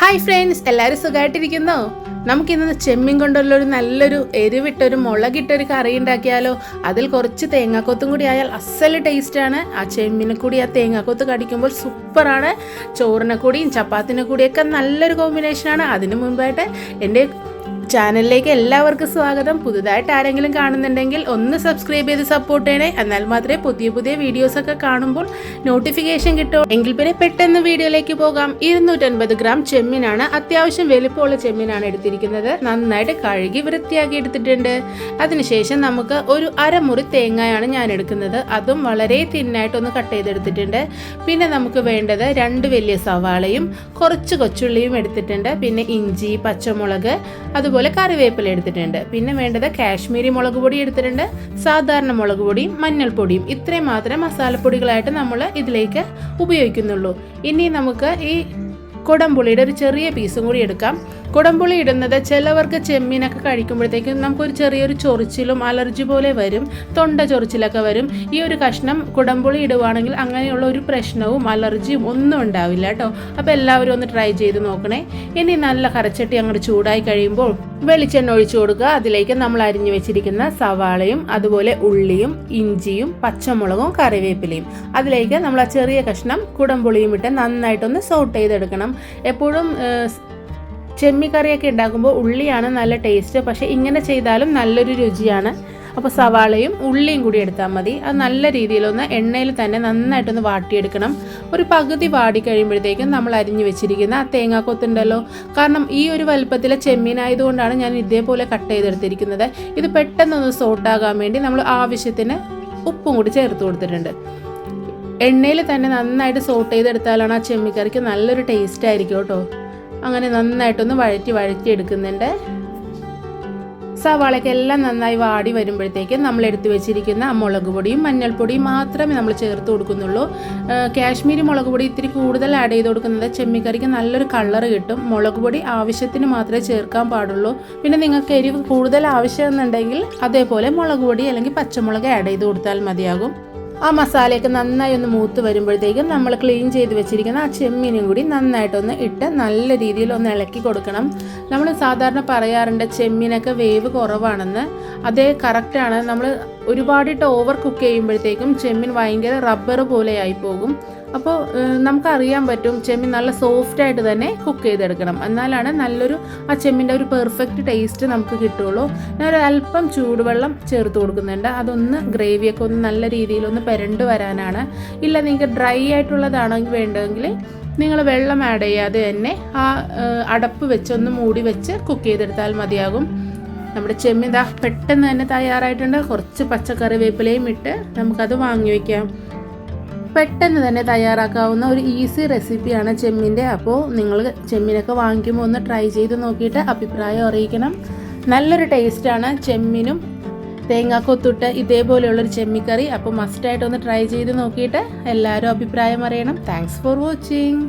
Hi friends എല്ലാവരും സുഖമായിട്ടിരിക്കുന്നോ നമുക്കിന്ന് ചെമ്മീൻ കൊണ്ടുള്ള ഒരു നല്ലൊരു എരിവിട്ടൊരു മുളകിട്ടൊരു കറി ഉണ്ടാക്കിയാലോ? അതിൽ കുറച്ച് തേങ്ങാക്കൊത്തും കൂടി ആയാൽ അസൽ ടേസ്റ്റാണ്. ആ ചെമ്മീനെ കൂടി ആ തേങ്ങാക്കൊത്ത് കടിക്കുമ്പോൾ സൂപ്പറാണ്. ചോറിനെ കൂടിയും ചപ്പാത്തിനെ കൂടിയൊക്കെ നല്ലൊരു കോമ്പിനേഷനാണ്. അതിനു മുമ്പായിട്ട് എന്റെ ചാനലിലേക്ക് എല്ലാവർക്കും സ്വാഗതം. പുതുതായിട്ട് ആരെങ്കിലും കാണുന്നുണ്ടെങ്കിൽ ഒന്ന് സബ്സ്ക്രൈബ് ചെയ്ത് സപ്പോർട്ട് ചെയ്യണേ. എന്നാൽ മാത്രമേ പുതിയ പുതിയ വീഡിയോസ് ഒക്കെ കാണുമ്പോൾ നോട്ടിഫിക്കേഷൻ കിട്ടും. എങ്കിൽ പിന്നെ പെട്ടെന്ന് വീഡിയോയിലേക്ക് പോകാം. ഇരുന്നൂറ്റൻപത് ഗ്രാം ചെമ്മീനാണ് അത്യാവശ്യം വലിപ്പമുള്ള ചെമ്മീനാണ് എടുത്തിരിക്കുന്നത്. നന്നായിട്ട് കഴുകി വൃത്തിയാക്കി എടുത്തിട്ടുണ്ട്. അതിനുശേഷം നമുക്ക് ഒരു അരമുറി തേങ്ങയാണ് ഞാൻ എടുക്കുന്നത്. അതും വളരെ തിന്നായിട്ടൊന്ന് കട്ട് ചെയ്തെടുത്തിട്ടുണ്ട്. പിന്നെ നമുക്ക് വേണ്ടത് രണ്ട് വലിയ സവാളയും കുറച്ച് കൊച്ചുള്ളിയും എടുത്തിട്ടുണ്ട്. പിന്നെ ഇഞ്ചി പച്ചമുളക് അതുപോലെ കറിവേപ്പില എടുത്തിട്ടുണ്ട്. പിന്നെ വേണ്ടത് കാശ്മീരി മുളക് പൊടി എടുത്തിട്ടുണ്ട്. സാധാരണ മുളക് പൊടിയും മഞ്ഞൾപ്പൊടിയും. ഇത്രയും മാത്രമേ മസാലപ്പൊടികളായിട്ട് നമ്മൾ ഇതിലേക്ക് ഉപയോഗിക്കുന്നുള്ളൂ. ഇനി നമുക്ക് ഈ കുടംപുളിയുടെ ഒരു ചെറിയ പീസും കൂടി എടുക്കാം. കുടംപുളി ഇടുന്നത് ചിലവർക്ക് ചെമ്മീനൊക്കെ കഴിക്കുമ്പോഴത്തേക്കും നമുക്കൊരു ചെറിയൊരു ചൊറിച്ചിലും അലർജി പോലെ വരും തൊണ്ട ചൊറിച്ചിലൊക്കെ വരും. ഈ ഒരു കഷ്ണം കുടംപുളി ഇടുവാണെങ്കിൽ അങ്ങനെയുള്ള ഒരു പ്രശ്നവും അലർജിയും ഒന്നും ഉണ്ടാവില്ല കേട്ടോ. അപ്പോൾ എല്ലാവരും ഒന്ന് ട്രൈ ചെയ്ത് നോക്കണേ. ഇനി നല്ല കറച്ചട്ടി അങ്ങോട്ട് ചൂടായി കഴിയുമ്പോൾ വെളിച്ചെണ്ണ ഒഴിച്ചു കൊടുക്കുക. അതിലേക്ക് നമ്മൾ അരിഞ്ഞു വെച്ചിരിക്കുന്ന സവാളയും അതുപോലെ ഉള്ളിയും ഇഞ്ചിയും പച്ചമുളകും കറിവേപ്പിലയും. അതിലേക്ക് നമ്മൾ ആ ചെറിയ കഷ്ണം കുടംപുളിയും ഇട്ട് നന്നായിട്ടൊന്ന് സോട്ട് ചെയ്തെടുക്കണം. എപ്പോഴും ഏഹ്, ചെമ്മിക്കറിയൊക്കെ ഉണ്ടാക്കുമ്പോൾ ഉള്ളിയാണ് നല്ല ടേസ്റ്റ് പക്ഷേ ഇങ്ങനെ ചെയ്താലും നല്ലൊരു രുചിയാണ്. അപ്പോൾ സവാളയും ഉള്ളിയും കൂടി എടുത്താൽ മതി. അത് നല്ല രീതിയിലൊന്ന് എണ്ണയിൽ തന്നെ നന്നായിട്ടൊന്ന് വാട്ടിയെടുക്കണം. ഒരു പകുതി വാടി കഴിയുമ്പോഴത്തേക്കും നമ്മൾ അരിഞ്ഞു വെച്ചിരിക്കുന്ന ആ തേങ്ങാക്കൊത്തുണ്ടല്ലോ. കാരണം ഈ ഒരു വലുപ്പത്തിലെ ചെമ്മീനായതുകൊണ്ടാണ് ഞാൻ ഇതേപോലെ കട്ട് ചെയ്തെടുത്തിരിക്കുന്നത്. ഇത് പെട്ടെന്നൊന്ന് സോട്ടാകാൻ വേണ്ടി നമ്മൾ ആവശ്യത്തിന് ഉപ്പും കൂടി ചേർത്ത് കൊടുത്തിട്ടുണ്ട്. എണ്ണയിൽ തന്നെ നന്നായിട്ട് സോട്ട് ചെയ്തെടുത്താലാണ് ആ ചെമ്മിക്കറിക്ക് നല്ലൊരു ടേസ്റ്റ് ആയിരിക്കും കേട്ടോ. അങ്ങനെ നന്നായിട്ടൊന്ന് വഴറ്റി വഴറ്റി എടുക്കുന്നുണ്ട്. സവാളയ്ക്കെല്ലാം നന്നായി വാടി വരുമ്പോഴത്തേക്ക് നമ്മൾ എടുത്തു വെച്ചിരിക്കുന്ന മുളക് പൊടിയും മഞ്ഞൾപ്പൊടിയും മാത്രമേ നമ്മൾ ചേർത്ത് കൊടുക്കുന്നുള്ളൂ. കാശ്മീരി മുളക് പൊടി ഇത്തിരി കൂടുതൽ ആഡ് ചെയ്ത് കൊടുക്കുന്നത് ചെമ്മിക്കറിക്ക് നല്ലൊരു കളർ കിട്ടും. മുളക് പൊടി ആവശ്യത്തിന് മാത്രമേ ചേർക്കാൻ പാടുള്ളൂ. പിന്നെ നിങ്ങൾക്ക് എരിവ് കൂടുതൽ ആവശ്യമെന്നുണ്ടെങ്കിൽ അതേപോലെ മുളക് പൊടി അല്ലെങ്കിൽ പച്ചമുളക് ആഡ് ചെയ്ത് കൊടുത്താൽ മതിയാകും. ആ മസാലയൊക്കെ നന്നായി ഒന്ന് മൂത്ത് വരുമ്പോഴത്തേക്കും നമ്മൾ ക്ലീൻ ചെയ്ത് വെച്ചിരിക്കുന്ന ആ ചെമ്മീനും കൂടി നന്നായിട്ടൊന്ന് ഇട്ട് നല്ല രീതിയിൽ ഒന്ന് ഇളക്കി കൊടുക്കണം. നമ്മൾ സാധാരണ പറയാറുണ്ട് ചെമ്മീനൊക്കെ വേവ് കുറവാണെന്ന്. അതേ കറക്റ്റാണ് നമ്മൾ ഒരുപാടിട്ട് ഓവർ കുക്ക് ചെയ്യുമ്പോഴത്തേക്കും ചെമ്മീൻ ഭയങ്കര റബ്ബർ പോലെ ആയി പോകും. അപ്പോൾ നമുക്കറിയാൻ പറ്റും ചെമ്മീൻ നല്ല സോഫ്റ്റ് ആയിട്ട് തന്നെ കുക്ക് ചെയ്തെടുക്കണം. എന്നാലാണ് നല്ലൊരു ആ ചെമ്മീന്റെ ഒരു പെർഫെക്റ്റ് ടേസ്റ്റ് നമുക്ക് കിട്ടുള്ളൂ ഞാൻ ഒരു അല്പം ചൂടുവെള്ളം ചേർത്ത് കൊടുക്കുന്നുണ്ട്. അതൊന്ന് ഗ്രേവിയൊക്കെ ഒന്ന് നല്ല രീതിയിലൊന്ന് പെരണ്ട് വരാനാണ്. ഇല്ല നിങ്ങൾക്ക് ഡ്രൈ ആയിട്ടുള്ളതാണെങ്കിൽ വേണ്ടതെങ്കിൽ നിങ്ങൾ വെള്ളം ആഡ് ചെയ്യാതെ തന്നെ ആ അടപ്പ് വെച്ചൊന്ന് മൂടി വെച്ച് കുക്ക് ചെയ്തെടുത്താൽ മതിയാകും. നമ്മുടെ ചെമ്മീൻ ദാ പെട്ടെന്ന് തന്നെ തയ്യാറായിട്ടുണ്ട്. കുറച്ച് പച്ചക്കറി വേപ്പിലയും ഇട്ട് നമുക്കത് വാങ്ങി വയ്ക്കാം പെട്ടെന്ന് തന്നെ തയ്യാറാക്കാവുന്ന ഒരു ഈസി റെസിപ്പിയാണ് ചെമ്മീന്റെ. അപ്പോൾ നിങ്ങൾ ചെമ്മീനൊക്കെ വാങ്ങിക്കുമ്പോൾ ഒന്ന് ട്രൈ ചെയ്ത് നോക്കിയിട്ട് അഭിപ്രായം അറിയിക്കണം. നല്ലൊരു ടേസ്റ്റാണ് ചെമ്മീനും തേങ്ങാക്കൊത്തിട്ട് ഇതേപോലെയുള്ളൊരു ചെമ്മിക്കറി. അപ്പോൾ മസ്റ്റായിട്ട് ഒന്ന് ട്രൈ ചെയ്ത് നോക്കിയിട്ട് എല്ലാവരും അഭിപ്രായം അറിയണം. Thanks for watching